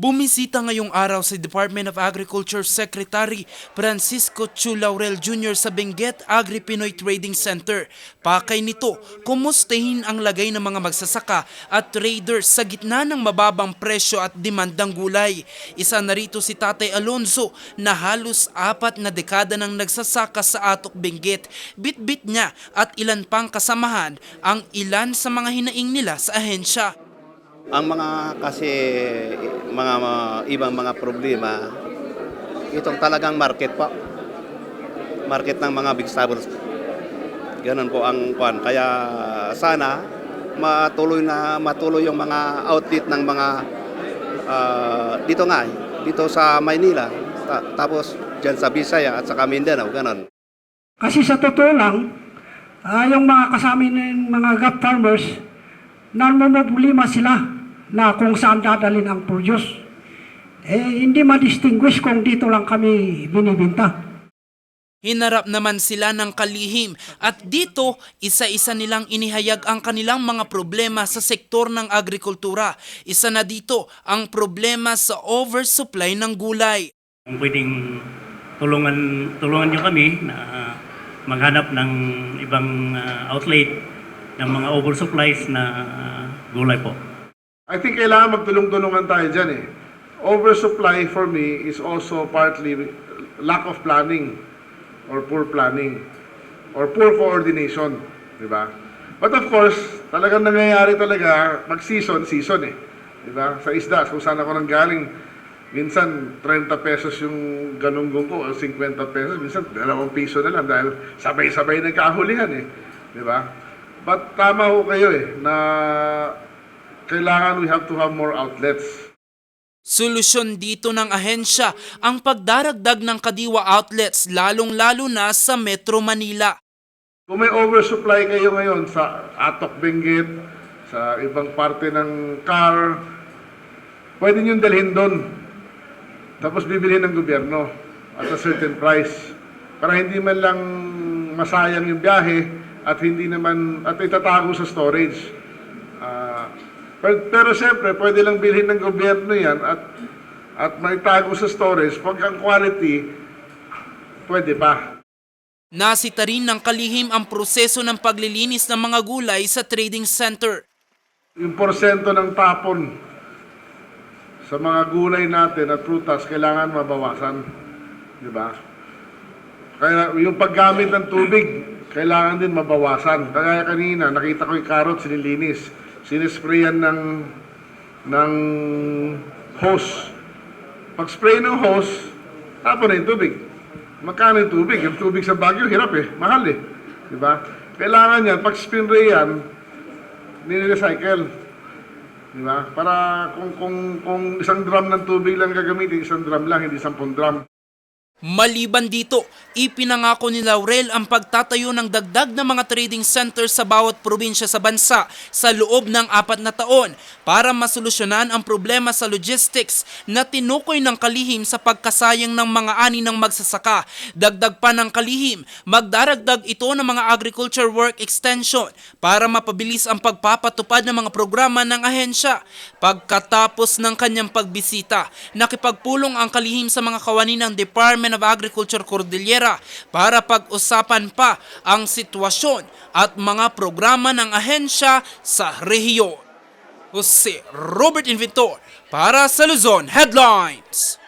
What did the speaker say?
Bumisita ngayong araw si Department of Agriculture Secretary Francisco Chu Laurel Jr. sa Benguet Agri-Pinoy Trading Center. Pakay nito, kumustahin ang lagay ng mga magsasaka at traders sa gitna ng mababang presyo at demand ng gulay. Isa na rito si Tatay Alonzo na halos apat na dekada nang nagsasaka sa Atok Benguet. Bit-bit niya at ilan pang kasamahan ang ilan sa mga hinaing nila sa ahensya. Ang mga kasi mga, mga ibang mga problema, itong talagang market po. Market ng mga vegetables. Ganun po ang kwan. Kaya sana matuloy na matuloy yung mga outlet ng mga ah, dito nga, dito sa Maynila. Ta- tapos diyan sa Bisaya at sa Mindanao, ganun. Kasi sa totoo lang, ah, yung mga kasama ng mga gap farmers, namumulima sila na kung saan dadalhin ang produce. Eh, hindi ma-distinguish kung dito lang kami binibinta. Hinarap naman sila ng kalihim at dito isa-isa nilang inihayag ang kanilang mga problema sa sektor ng agrikultura. Isa na dito ang problema sa oversupply ng gulay. Kung pwedeng tulungan tulungan niyo kami na maghanap ng ibang ah, outlet ng mga oversupplies na ah, gulay po. I think kailangan magtulong-tulungan tayo dyan eh. Oversupply for me is also partly lack of planning or poor planning or poor coordination, di ba? But of course, talagang nangyayari talaga pag season, season eh. Di ba? Sa isda, kung saan ako nang galing, minsan 30 pesos yung ganunggong ko o 50 pesos, minsan 2 piso na lang dahil sabay-sabay nagkahulihan eh. Di ba? But tama ho kayo eh, na kailangan we have to have more outlets. Solusyon dito ng ahensya ang pagdaragdag ng kadiwa outlets lalong-lalo na sa Metro Manila. Kung may oversupply kayo ngayon sa Atok Benguet, sa ibang parte ng car, pwede nyo dalhin doon. Tapos bibilhin ng gobyerno at a certain price. Para hindi man lang masayang yung biyahe at hindi naman, at itatago sa storage. Pero, pero siyempre, pwede lang bilhin ng gobyerno yan at at may tago sa storage. Pag ang quality, pwede pa. Nasita rin ng kalihim ang proseso ng paglilinis ng mga gulay sa trading center. yung porsyento ng tapon sa mga gulay natin at prutas kailangan mabawasan. Di ba? Kaya yung paggamit ng tubig, kailangan din mabawasan. Kaya kanina, nakita ko yung carrot sinilinis. Sinisprayan ng, ng hose. Pag-spray ng hose, tapon na yung tubig. Magkano yung tubig? Yung tubig sa Baguio, hirap eh. Mahal eh. Di ba? Kailangan yan, pag spray yan, nire-recycle. Di ba? Para kung, kung, kung isang drum ng tubig lang gagamitin, isang drum lang, hindi sampung drum. Maliban dito, ipinangako ni Laurel ang pagtatayo ng dagdag na mga trading center sa bawat probinsya sa bansa sa loob ng apat na taon para masolusyonan ang problema sa logistics na tinukoy ng kalihim sa pagkasayang ng mga ani ng magsasaka. Dagdag pa ng kalihim, magdaragdag ito ng mga agriculture work extension para mapabilis ang pagpapatupad ng mga programa ng ahensya. Pagkatapos ng kanyang pagbisita, nakipagpulong ang kalihim sa mga kawani ng Department of Agriculture Cordillera para pag-usapan pa ang sitwasyon at mga programa ng ahensya sa rehiyon. Jose Robert Inventor para sa Luzon Headlines.